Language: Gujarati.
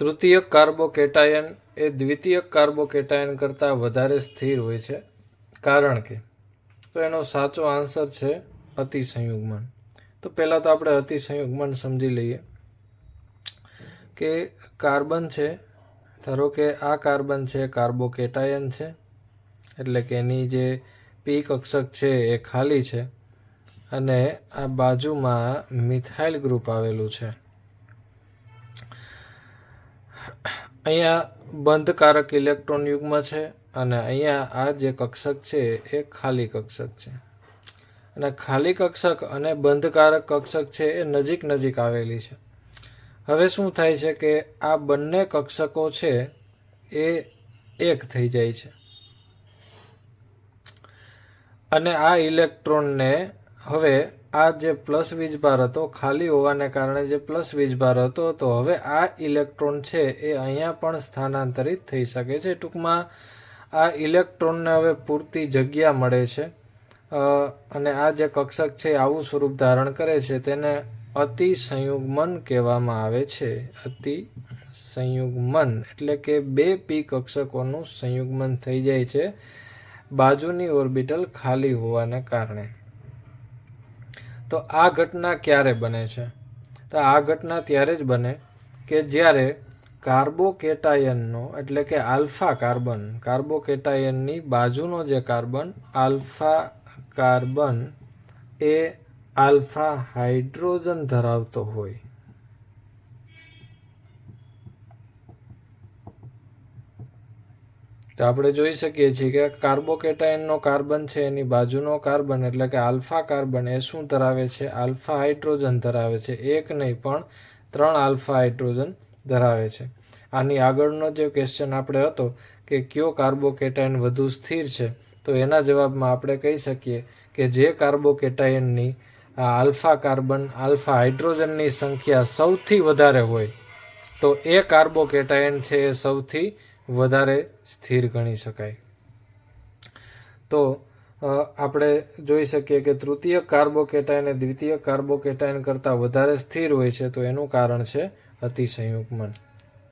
તૃતીયક કાર્બોકેટાયન એ દ્વિતીયક કાર્બોકેટાયન કરતાં વધારે સ્થિર હોય છે. કારણ કે, તો એનો સાચો આન્સર છે અતિસંયુગ્મન. તો પહેલાં તો આપણે અતિસંયુગ્મન સમજી લઈએ કે કાર્બન છે, ધારો કે આ કાર્બન છે, કાર્બોકેટાયન છે, એટલે કે એની જે પી કક્ષક છે એ ખાલી છે અને આ બાજુમાં મિથાઇલ ગ્રુપ આવેલું છે. અહીંયા બંધકારક ઇલેક્ટ્રોન યુગ્મ છે અને અહીંયા આ જે કક્ષક છે એ ખાલી કક્ષક છે. અને ખાલી કક્ષક અને બંધકારક કક્ષક છે એ નજીક નજીક આવેલી છે. હવે શું થાય છે કે આ બંને કક્ષકો છે એ એક થઈ જાય છે. અને આ ઇલેક્ટ્રોનને હવે આ જે પ્લસ વીજભાર હતો ખાલી હોવાને કારણે જે પ્લસ વીજભાર હતો, તો હવે આ ઇલેક્ટ્રોન છે એ અહીંયા પણ સ્થાનાંતરિત થઈ શકે છે. ટૂંકમાં આ ઇલેક્ટ્રોનને હવે પૂરતી જગ્યા મળે છે. અને આ જે કક્ષક છે આવું સ્વરૂપ ધારણ કરે છે, તેને અતિ સંયુગમન કહેવામાં આવે છે. અતિ સંયુગ્મન એટલે કે બે પી કક્ષકોનું સંયુગમન થઈ જાય છે, બાજુની ઓર્બિટલ ખાલી હોવાને કારણે. તો આ ઘટના ક્યારે બને છે? તો આ ઘટના ત્યારે જ બને કે જ્યારે કાર્બોકેટાયનનો એટલે કે આલ્ફા કાર્બન, કાર્બોકેટાયનની બાજુનો જે કાર્બન, આલ્ફા કાર્બન એ આલ્ફા હાઇડ્રોજન ધરાવતો હોય. તો આપણે જોઈ શકીએ છીએ કે કાર્બોકેટાઇનનો કાર્બન છે, એની બાજુનો કાર્બન, એટલે કે આલ્ફા કાર્બન, એ શું ધરાવે છે? આલ્ફા હાઇડ્રોજન ધરાવે છે. એક નહીં, પણ ત્રણ આલ્ફા હાઇડ્રોજન ધરાવે છે. આની આગળનો જે ક્વેશ્ચન આપણે હતો કે કયો કાર્બોકેટાઇન વધુ સ્થિર છે, તો એના જવાબમાં આપણે કહી શકીએ કે જે કાર્બોકેટાઇનની આલ્ફા કાર્બન, આલ્ફા હાઇડ્રોજનની સંખ્યા સૌથી વધારે હોય, તો એ કાર્બોકેટાયન છે એ સૌથી વધારે સ્થિર ગણી શકાય. તો આપણે જોઈ શકીએ કે તૃતીય કાર્બોકેટાયન દ્વિતીય કાર્બોકેટાયન કરતાં વધારે સ્થિર હોય છે તો એનું કારણ છે અતિસંયુગ્મન.